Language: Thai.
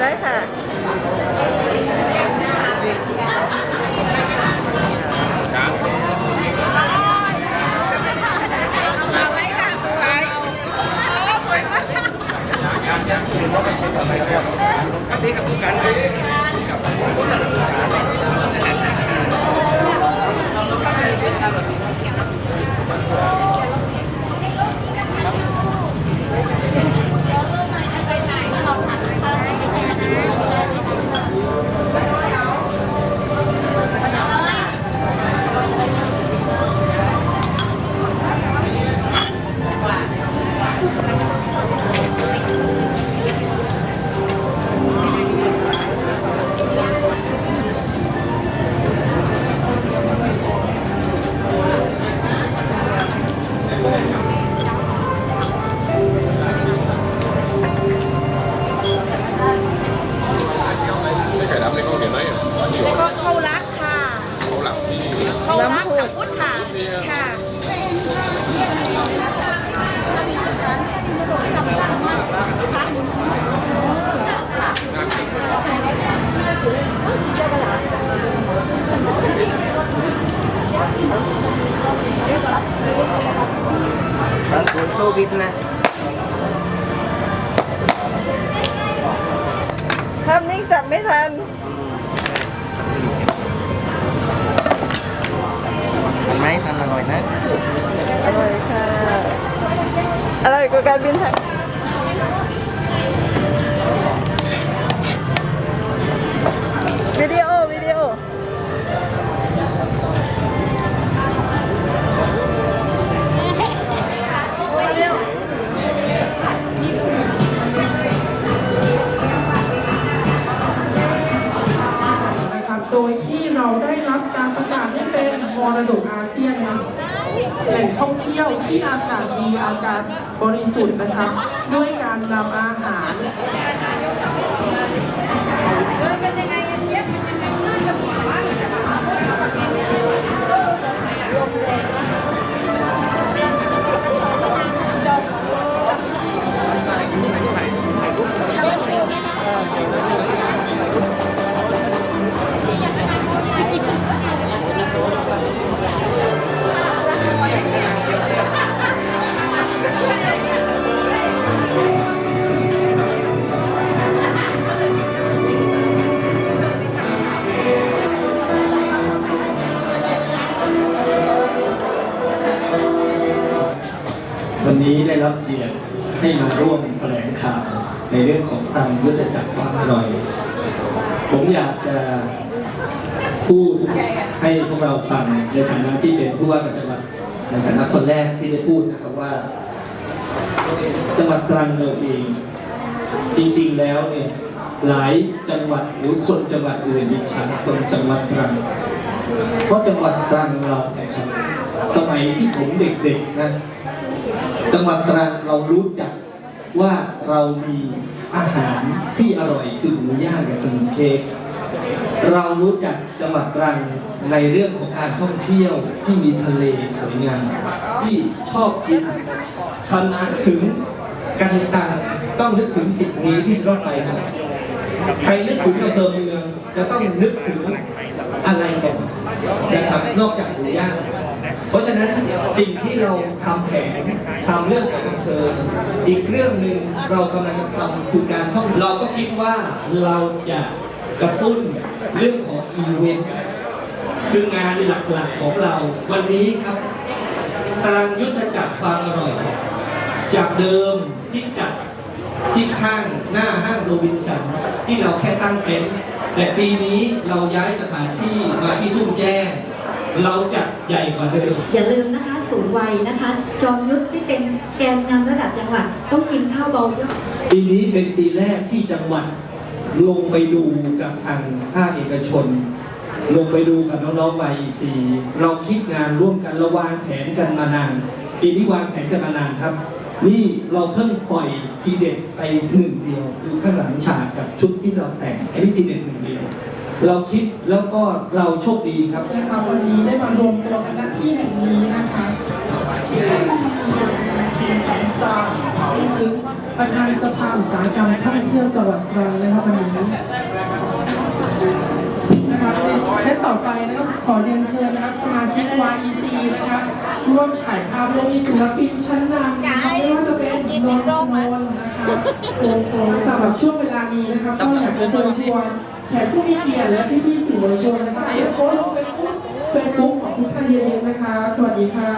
ได้ค่ะ तो कितना ครับนิ่งจับไม่ทัน อร่อยกว่าการบินไทยวิดีโอ วิดีโอนะครับโดยที่เราได้รับการประกาศให้เป็นมรดกอาเซียนนะ แหล่งท่องเที่ยวที่อากาศดีอากาศบริสุทธิ์นะครับ ด้วยการนำอาหาร วันนี้ได้รับเกียรติให้มาร่วมแถลงข่าวในเรื่องของตังยุทธจักรความอร่อย ผมอยากจะพูดให้พวกเราฟังในฐานะที่เป็นผู้ว่าการจังหวัดในฐานะคนแรกที่ได้พูดนะครับว่าจังหวัดตรังเราเอง จริงๆแล้วเนี่ยหลายจังหวัดหรือคนจังหวัดอื่นอิจฉาคนจังหวัดตรังเพราะจังหวัดตรังเราเนี่ยครับสมัยที่ผมเด็กๆนะ จังหวัดตรังเรารู้จักว่าเรามีอาหารที่อร่อยคือหมูย่างกับขนมเค้กเรารู้จักจังหวัดตรังในเรื่องของการท่องเที่ยวที่มีทะเลสวยงามที่ชอบกินทำนาถึงกันตังต้องนึกถึงสิ่งนี้ที่รอดไปก่อนใครนึกถึงอำเภอเมืองจะต้องนึกถึงอะไรก่อนนะครับนอกจากหมูย่าง เพราะฉะนั้นสิ่งที่เราทำแผนทำเรื่องของอำเภออีกเรื่องหนึ่งเรากำลังจะทำคือการท่องเราก็คิดว่าเราจะกระตุ้นเรื่องของอีเวนต์คืองานหลักๆของเรา วันนี้ครับตารางยุทธจักรความอร่อย จากเดิมที่จัดที่ข้างหน้าห้างโรบินสันที่เราแค่ตั้งเต็นท์แต่ปีนี้เราย้ายสถานที่มาที่ทุ่งแจ้ง เราจัดใหญ่กว่าเดิมอย่าลืมนะคะ สูงวัยนะคะ จอมยุทธที่เป็นแกนนำระดับจังหวัด ต้องกินข้าวเบาเยอะปีนี้เป็นปีแรกที่จังหวัด ลงไปดูกับทางภาคเอกชน ลงไปดูกับน้องๆวัยสีเราคิดงานร่วมกันเราวางแผนกันมานาน ปีนี้วางแผนกันมานานครับ นี่เราเพิ่งปล่อยทีเด็ดไปหนึ่งเดียวดูข้างหลังฉากกับชุดที่เราแต่งอันนี้ทีเด็ดหนึ่งเดียว เราคิดแล้วก็เราโชคดีครับนะคะวันนี้ได้มารวมตัวกันณที่แห่งนี้นะคะทีมทีซ่าถึงประธานสภาอุตสาหกรรมท่องเที่ยวจังหวัดตรังนะครับวันนี้นะครับในเซตต่อไปนะครับขอเรียนเชิญนะครับสมาชิก YEC นะครับร่วมถ่ายภาพร่วมมีศิลปินชั้นนำนะครับไม่ว่าจะเป็นนนท์นนท์นะครับโอ้โหสำหรับช่วงเวลานี้นะครับก็อยากจะเชิญชวน แขกผู้มีเกียรติและพี่พี่สื่อมวลชนนะครับให้โพสต์ลงเฟซบุ๊กเฟซบุ๊กของทุกท่านเยอะๆนะคะ สวัสดีค่ะ